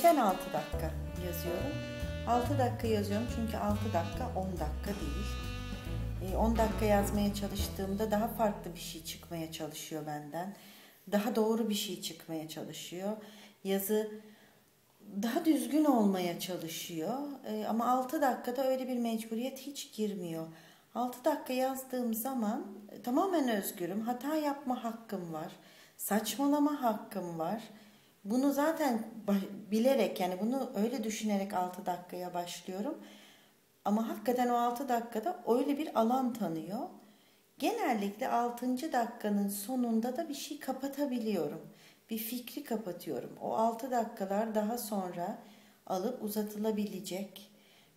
Neden 6 dakika yazıyorum? 6 dakika yazıyorum çünkü 6 dakika 10 dakika değil. 10 dakika yazmaya çalıştığımda daha farklı bir şey çıkmaya çalışıyor benden. Daha doğru bir şey çıkmaya çalışıyor. Yazı daha düzgün olmaya çalışıyor. Ama 6 dakikada öyle bir mecburiyet hiç girmiyor. 6 dakika yazdığım zaman e, tamamen özgürüm. Hata yapma hakkım var. Saçmalama hakkım var. Bunu zaten bilerek yani bunu öyle düşünerek 6 dakikaya başlıyorum. Ama hakikaten o 6 dakikada öyle bir alan tanıyor. Genellikle 6. dakikanın sonunda da bir şey kapatabiliyorum. Bir fikri kapatıyorum. O 6 dakikalar daha sonra alıp uzatılabilecek,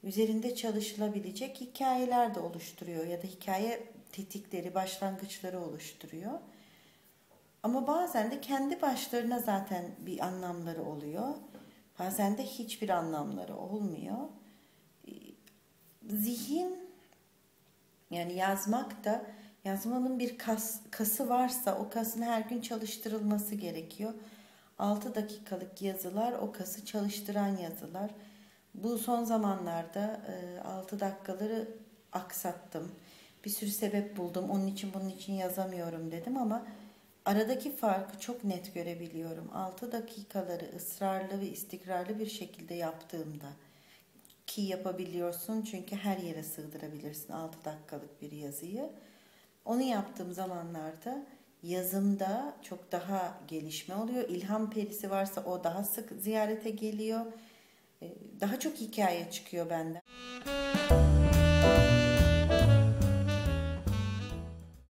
üzerinde çalışılabilecek hikayeler de oluşturuyor ya da hikaye tetikleri, başlangıçları oluşturuyor. Ama bazen de kendi başlarına zaten bir anlamları oluyor. Bazen de hiçbir anlamları olmuyor. Zihin yani yazmak da yazmanın bir kas, kası varsa o kasın her gün çalıştırılması gerekiyor. 6 dakikalık yazılar o kası çalıştıran yazılar. Bu son zamanlarda 6 dakikaları aksattım. Bir sürü sebep buldum. Onun için bunun için yazamıyorum dedim ama Aradaki farkı çok net görebiliyorum. 6 dakikaları ısrarlı ve istikrarlı bir şekilde yaptığımda ki yapabiliyorsun çünkü her yere sığdırabilirsin 6 dakikalık bir yazıyı. Onu yaptığım zamanlarda yazımda çok daha gelişme oluyor. İlham perisi varsa o daha sık ziyarete geliyor. Ee, daha çok hikaye çıkıyor benden.